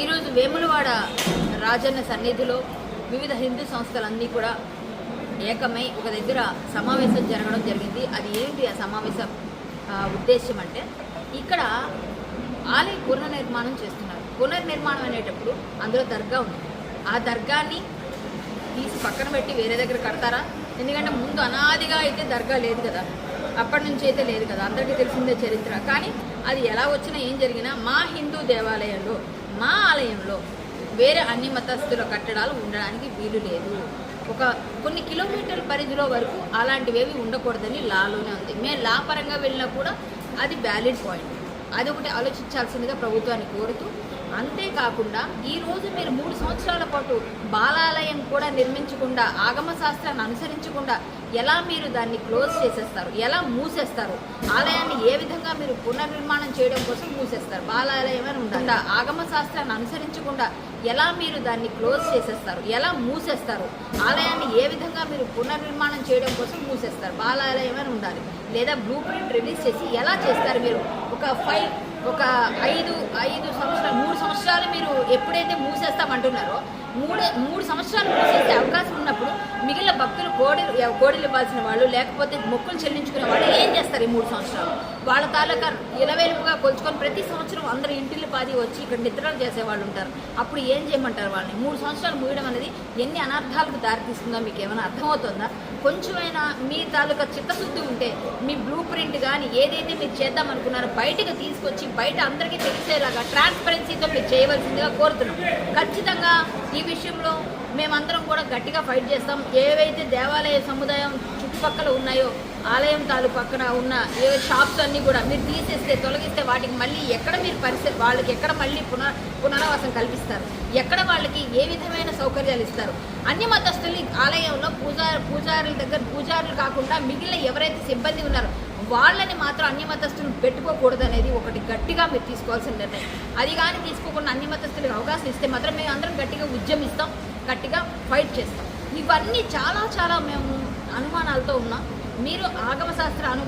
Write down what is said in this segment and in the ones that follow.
ఈరోజు వేములవాడ రాజన్న సన్నిధిలో వివిధ హిందూ సంస్థలన్నీ కూడా ఏకమై ఒక దగ్గర సమావేశం జరగడం జరిగింది. అది ఏంటి ఆ సమావేశం? ఉద్దేశ్యం ఉద్దేశం అంటే ఇక్కడ ఆలయ పునర్నిర్మాణం చేస్తున్నారు. పునర్నిర్మాణం అనేటప్పుడు అందులో దర్గా ఉంది. ఆ దర్గాన్ని తీసి పక్కన పెట్టి వేరే దగ్గర కడతారా? ఎందుకంటే ముందు అనాదిగా అయితే దర్గా లేదు కదా. అప్పటి నుంచి అయితే లేదు కదా. అందరికీ తెలిసిందే చరిత్ర. కానీ అది ఎలా వచ్చినా ఏం జరిగినా మా హిందూ దేవాలయంలో మా ఆలయంలో వేరే అన్ని మతస్థుల కట్టడాలు ఉండడానికి వీలు లేదు. ఒక కొన్ని కిలోమీటర్ల పరిధిలో వరకు అలాంటివేవి ఉండకూడదని లాలోనే ఉంది. మేము లా పరంగా వెళ్ళినా కూడా అది వ్యాలిడ్ పాయింట్ అది ఒకటి ఆలోచించాల్సిందిగా ప్రభుత్వాన్ని కోరుతూ అంతేకాకుండా ఈరోజు మీరు మూడు సంవత్సరాల పాటు బాలాలయం కూడా నిర్మించకుండా ఆగమ శాస్త్రాన్ని అనుసరించకుండా ఎలా మీరు దాన్ని క్లోజ్ చేసేస్తారు? ఎలా మూసేస్తారు? ఆలయాన్ని ఏ విధంగా మీరు పునర్నిర్మాణం చేయడం కోసం మూసేస్తారు? బాలాలయం అని ఉండాలి ఆగమ శాస్త్రాన్ని అనుసరించకుండా ఎలా మీరు దాన్ని క్లోజ్ చేసేస్తారు? ఎలా మూసేస్తారు? ఆలయాన్ని ఏ విధంగా మీరు పునర్నిర్మాణం చేయడం కోసం మూసేస్తారు? బాలాలయం అని ఉండాలి. లేదా బ్లూ ప్రింట్ రిలీజ్ చేసి ఎలా చేస్తారు మీరు? ఒక ఫైవ్ ఒక ఐదు ఐదు సంవత్సరాలు మీరు ఎప్పుడైతే మూసేస్తామంటున్నారో మూడు మూడు సంవత్సరాలు మూసేసే అవకాశం ఉన్నప్పుడు మిగిలిన భక్తులు కోడలు కోడలు ఇవ్వాల్సిన వాళ్ళు లేకపోతే మొక్కులు చెల్లించుకునే వాళ్ళు ఏం చేస్తారు ఈ మూడు సంవత్సరాలు? వాళ్ళ తాలూకా ఇలవేలుగా కొలుచుకొని ప్రతి సంవత్సరం అందరూ ఇంటిల్లు పాది వచ్చి ఇక్కడ నిద్రలు చేసే వాళ్ళు ఉంటారు. అప్పుడు ఏం చేయమంటారు వాళ్ళని? మూడు సంవత్సరాలు మూయడం అనేది ఎన్ని అనర్థాలకు దారితీస్తుందో మీకు ఏమైనా అర్థమవుతుందా? కొంచెమైనా మీ తాలూకా చిత్తశుద్ధి ఉంటే మీ బ్లూ ప్రింట్ కానీ ఏదైతే మీరు చేద్దాం అనుకున్నారో బయటకు తీసుకొచ్చి బయట అందరికీ తెలిసేలాగా ట్రాన్స్పరెన్సీతో మీరు చేయవలసిందిగా కోరుతున్నాం. ఖచ్చితంగా ఈ విషయంలో మేమందరం కూడా గట్టిగా ఫైట్ చేస్తాం. ఏవైతే దేవాలయ సముదాయం చుట్టుపక్కల ఉన్నాయో ఆలయం తాలూ పక్కన ఉన్న ఏ షాప్స్ అన్నీ కూడా మీరు తీసేస్తే తొలగిస్తే వాటికి మళ్ళీ ఎక్కడ మీరు పరిస్థితి వాళ్ళకి ఎక్కడ మళ్ళీ పునర్ పునరావాసం కల్పిస్తారు? ఎక్కడ వాళ్ళకి ఏ విధమైన సౌకర్యాలు ఇస్తారు? అన్ని మతస్థులు ఆలయంలో పూజా పూజారుల దగ్గర పూజారులు కాకుండా మిగిలిన ఎవరైతే సిబ్బంది ఉన్నారో వాళ్ళని మాత్రం అన్ని మతస్థులు పెట్టుకోకూడదు అనేది ఒకటి గట్టిగా మీరు తీసుకోవాల్సిన నిర్ణయం. అది కానీ తీసుకోకుండా అన్ని మతస్థులకు అవకాశం ఇస్తే మాత్రం మేము అందరం గట్టిగా ఉద్యమిస్తాం గట్టిగా ఫైట్ చేస్తాం. ఇవన్నీ చాలా చాలా మేము అనుమానాలతో ఉన్నాం. మీరు ఆగమశాస్త్ర అను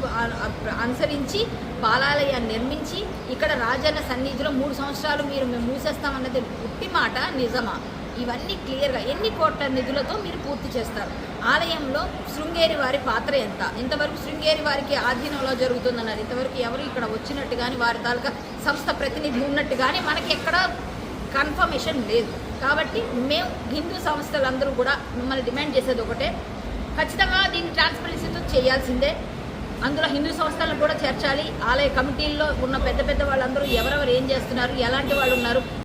అనుసరించి బాలాలయాన్ని నిర్మించి ఇక్కడ రాజన్న సన్నిధిలో మూడు సంవత్సరాలు మీరు మేము మూసేస్తామన్నది పుట్టి మాట నిజమా? ఇవన్నీ క్లియర్గా ఎన్ని కోట్ల నిధులతో మీరు పూర్తి చేస్తారు? ఆలయంలో శృంగేరి వారి పాత్ర ఎంత? ఇంతవరకు శృంగేరి వారికి ఆధీనంలో జరుగుతుందన్నారు. ఇంతవరకు ఎవరు ఇక్కడ వచ్చినట్టు కానీ వారి తాలూకా సంస్థ ప్రతినిధి ఉన్నట్టు కానీ మనకి ఎక్కడ కన్ఫర్మేషన్ లేదు. కాబట్టి మేము హిందూ సంస్థలందరూ కూడా మిమ్మల్ని డిమాండ్ చేసేది ఒకటే ఖచ్చితంగా దీన్ని ట్రాన్స్పరెన్సీతో చేయాల్సిందే. అందులో హిందూ సంస్థలను కూడా చేర్చాలి. ఆలయ కమిటీల్లో ఉన్న పెద్ద పెద్ద వాళ్ళందరూ ఎవరెవరు ఏం చేస్తున్నారు? ఎలాంటి వాళ్ళు ఉన్నారు?